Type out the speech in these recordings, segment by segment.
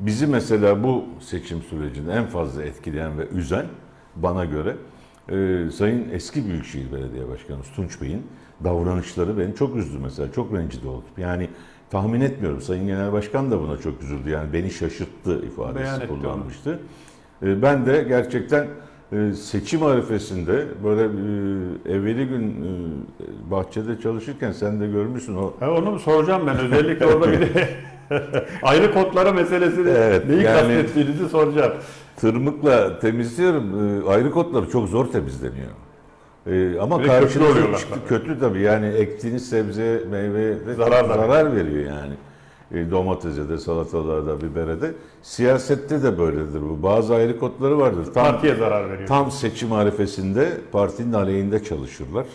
Bizi mesela bu seçim sürecinde en fazla etkileyen ve üzen bana göre e, Sayın eski Büyükşehir Belediye Başkanı Tunç Bey'in davranışları beni çok üzdü mesela. Çok rencide oldum. Yani tahmin etmiyorum. Sayın Genel Başkan da buna çok üzüldü. Yani beni şaşırttı Beyan ifadesi etti kullanmıştı. E, ben de gerçekten e, seçim arifesinde böyle e, evveli gün e, bahçede çalışırken sen de görmüşsün o Ha, onu soracağım ben özellikle orada bir de ayrı kodları meselesini Evet, neyi yani- kastettiğinizi soracağım. tırmıkla temizliyorum. E, ayrı kotları çok zor temizleniyor. E, ama karşınıza oluyorlar çıktı kötü tabii. Yani ektiğiniz sebze, meyve de Zarar zarar, veriyor yani. E, domatese de, salatalığa da, bibere de. Siyasette de böyledir bu. Bazı ayrı kotları vardır. Tam, Partiye zarar veriyor. tam seçim arifesinde partinin aleyhinde çalışırlar.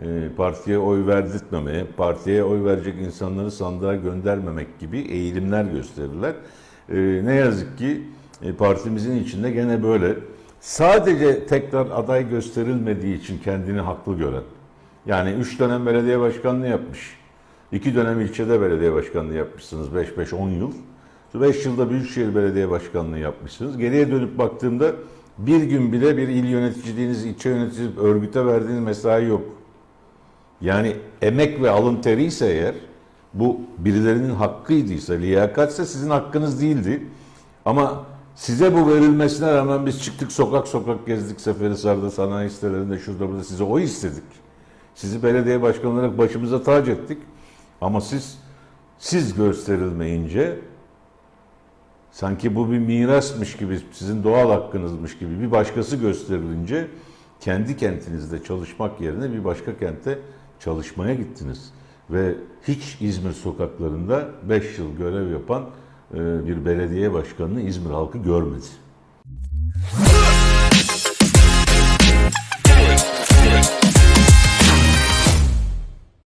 E, partiye oy verdirtmemeye, partiye oy verecek insanları sandığa göndermemek gibi eğilimler gösterirler. E, ne yazık ki e, partimizin içinde gene böyle sadece tekrar aday gösterilmediği için kendini haklı gören, yani 3 dönem belediye başkanlığı yapmış, 2 dönem ilçede belediye başkanlığı yapmışsınız 5-5-10 yıl, 5 yılda Büyükşehir Belediye Başkanlığı yapmışsınız. Geriye dönüp baktığımda bir gün bile bir il yöneticiliğiniz, ilçe yöneticiliğiniz, örgüte verdiğiniz mesai yok. Yani emek ve alın teri ise eğer bu birilerinin hakkıydıysa, liyakatse sizin hakkınız değildi. Ama size bu verilmesine rağmen biz çıktık sokak sokak gezdik Seferihisar'da, sanayi sitelerinde, şurada burada size o istedik. Sizi belediye başkanı olarak başımıza tac ettik. Ama siz siz gösterilmeyince sanki bu bir mirasmış gibi, sizin doğal hakkınızmış gibi bir başkası gösterilince kendi kentinizde çalışmak yerine bir başka kente çalışmaya gittiniz. Ve hiç İzmir sokaklarında 5 yıl görev yapan e, bir belediye başkanını İzmir halkı görmedi.